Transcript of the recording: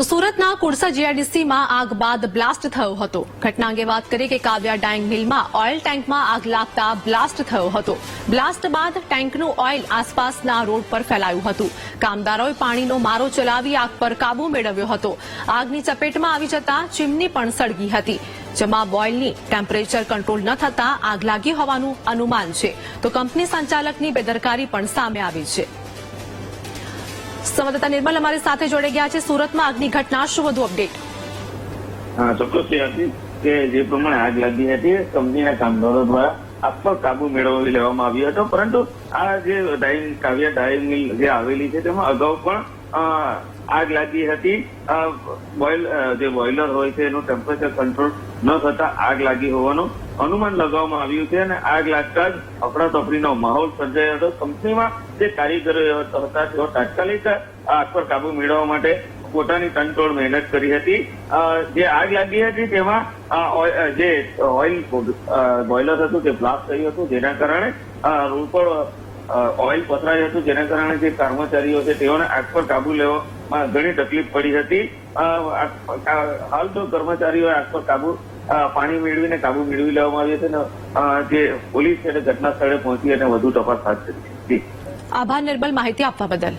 તો સુરતના કુડસા જીઆઈડીસીમાં આગ બાદ બ્લાસ્ટ થયો હતો. ઘટના અંગે વાત કરીએ કે કાવ્યા ડાઇંગ મિલમાં ઓઇલ ટેન્કમાં આગ લાગતા બ્લાસ્ટ થયો હતો. બ્લાસ્ટ બાદ ટેન્કનું ઓઇલ આસપાસના રોડ પર ફેલાયું હતું. કામદારોએ પાણીનો મારો ચલાવી આગ પર કાબુ મેળવ્યો હતો. આગની ચપેટમાં આવી જતા ચીમની પણ સળગી હતી. જેમાં બોઇલની ટેમ્પરેચર કંટ્રોલ ન થતા આગ લાગી હોવાનું અનુમાન છે. તો કંપની સંચાલકની બેદરકારી પણ સામે આવી છે. સંવાદદાતા નિર્મલ અમારી સાથે જોડાઈ ગયા છે. સુરતમાં આગની ઘટના શું વધુ અપડેટ? હા, ચોક્કસ કે જે પ્રમાણે આગ લાગી હતી, કંપનીના કામદારો દ્વારા આગ કાબુ મેળવી લેવામાં આવ્યો હતો. પરંતુ આ જે ડાઇંગ કાવ્યા, ડાઇંગ મિલ જે આવેલી છે, તેમાં અગાઉ પણ આગ લાગી હતી. બોઇલ જે બોઇલર હોય છે, એનું ટેમ્પરેચર કંટ્રોલ ન થતા આગ લાગી હોવાનું અનુમાન લગાવવામાં આવ્યું છે અને આગ લાગતા જ અફડાતફડીનો માહોલ સર્જાયો હતો. કંપનીમાં જે કારીગરો હતા, તેઓ તાત્કાલિક આગ પર કાબુ મેળવવા માટે પોતાની તનતોડ મહેનત કરી હતી. જે આગ લાગી હતી, તેમાં જે ઓઇલ બોઇલર હતું, તે બ્લાસ્ટ થયું હતું. જેના કારણે રોડ પર ઓઇલ પથરાયું હતું, જેના કારણે જે કર્મચારીઓ છે, તેઓને આગ પર કાબુ લેવામાં ઘણી તકલીફ પડી હતી. હાલ તો કર્મચારીઓએ આગ પર કાબુ પાણી મેળવીને કાબુ મેળવી લેવામાં આવ્યો છે અને જે પોલીસ છે ઘટના સ્થળે પહોંચી અને વધુ તપાસ હાથ ધરી. આભાર, નિર્મલ, માહિતી આપવા બદલ.